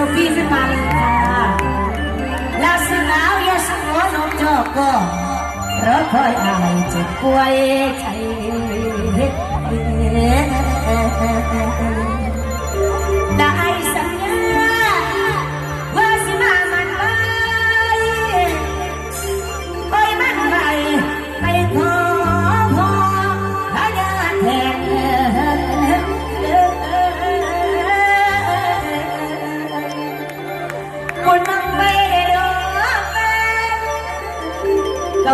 ลฟี่ขึ้นมาเลยค่ะลาสนาวยาสโนนมจอกก็รอคอยอายเจ็บป่วยใจ